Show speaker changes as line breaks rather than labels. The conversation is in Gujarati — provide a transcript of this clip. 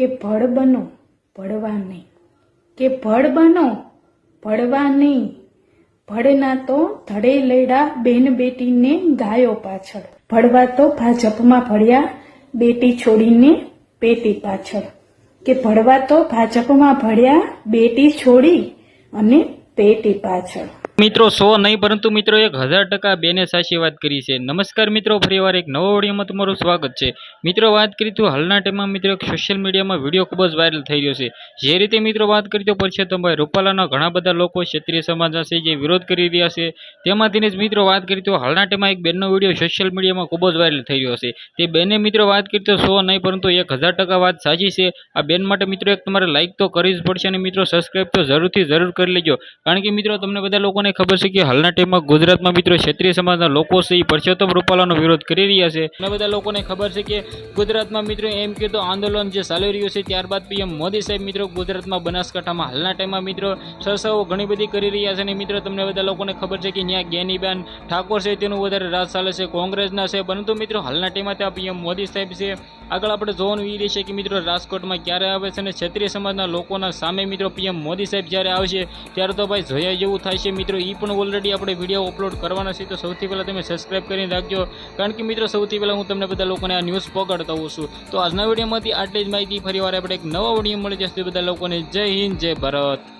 કે ભળ બનો, ભળવા નહીં. કે ભળ બનો, ભળવા નહીં. ભળના તો ધડે લેડા બેન બેટીને ગાયો પાછળ. ભળવા તો ભાજપમાં ભળ્યા, બેટી છોડીને પેટી પાછળ. કે ભળવા તો ભાજપમાં ભળ્યા, બેટી છોડી અને પેટી પાછળ.
મિત્રો, સો નહીં, પરંતુ મિત્રો, એક હજાર ટકા બેને સાચી વાત કરી છે. નમસ્કાર મિત્રો, ફરીવાર એક નવો વિડીયોમાં તમારું સ્વાગત છે. મિત્રો, વાત કરી તો હાલના ટાઈમમાં મિત્રો, એક સોશિયલ મીડિયામાં વીડિયો ખૂબ જ વાયરલ થઈ રહ્યો છે. જે રીતે મિત્રો, વાત કરી તો પરસોત્તમભાઈ રૂપાલાના ઘણા બધા લોકો ક્ષત્રિય સમાજના છે જે વિરોધ કરી રહ્યા છે. તેમાંથી જ મિત્રો, વાત કરી તો હાલના ટાઈમમાં એક બેનનો વીડિયો સોશિયલ મીડિયામાં ખૂબ જ વાયરલ થઈ રહ્યો છે. તે બેને મિત્રો, વાત કરી તો સો નહીં, પરંતુ એક હજાર ટકા વાત સાચી છે. આ બેન માટે મિત્રો, એક તમારે લાઇક તો કરવી જ પડશે અને મિત્રો સબસ્ક્રાઈબ તો જરૂરથી જરૂર કરી લેજો. કારણ કે મિત્રો, તમને બધા લોકોને ખબર છે કે હાલના ટાઈમમાં ગુજરાતમાં મિત્રો ક્ષત્રિય સમાજના લોકો છે એ પરસોત્તમ રૂપાલાનો વિરોધ કરી રહ્યા છે. અને બધા લોકોને ખબર છે કે ગુજરાતમાં મિત્રો એમ કે તો આંદોલન જે ચાલી રહ્યું છે ત્યારબાદ પીએમ મોદી સાહેબ મિત્રો ગુજરાતમાં બનાસકાંઠામાં હાલના ટાઈમમાં મિત્રો સરસાઓ ઘણી બધી કરી રહ્યા છે અને મિત્રો તમને બધા લોકોને ખબર છે કે ત્યાં જ્ઞાનીબેન ઠાકોર છે તેનું વધારે રાજ ચાલે છે, કોંગ્રેસના છે. પરંતુ મિત્રો હાલના ટાઈમમાં ત્યાં પીએમ મોદી સાહેબ છે. આગળ આપણે જોવાનું એ રહેશે કે મિત્રો રાજકોટમાં ક્યારે આવે છે અને ક્ષત્રિય સમાજના લોકોના સામે મિત્રો પીએમ મોદી સાહેબ જ્યારે આવશે ત્યારે તો ભાઈ જોયા જેવું થાય છે. મિત્રો એ પણ ઓલરેડી આપણે વીડિયો અપલોડ કરવાના છે. તો સૌથી પહેલાં તમે સબસ્ક્રાઇબ કરીને રાખજો. કારણ કે મિત્રો સૌથી પહેલાં હું તમને બધા લોકોને આ ન્યૂઝ પકડતો હોઉં છું. તો આજના વિડીયોમાંથી આટલી જ માહિતી ફરીવાર આપણે એક નવા વીડિયો મળી જશે બધા લોકોને જય હિન્દ, જય ભારત.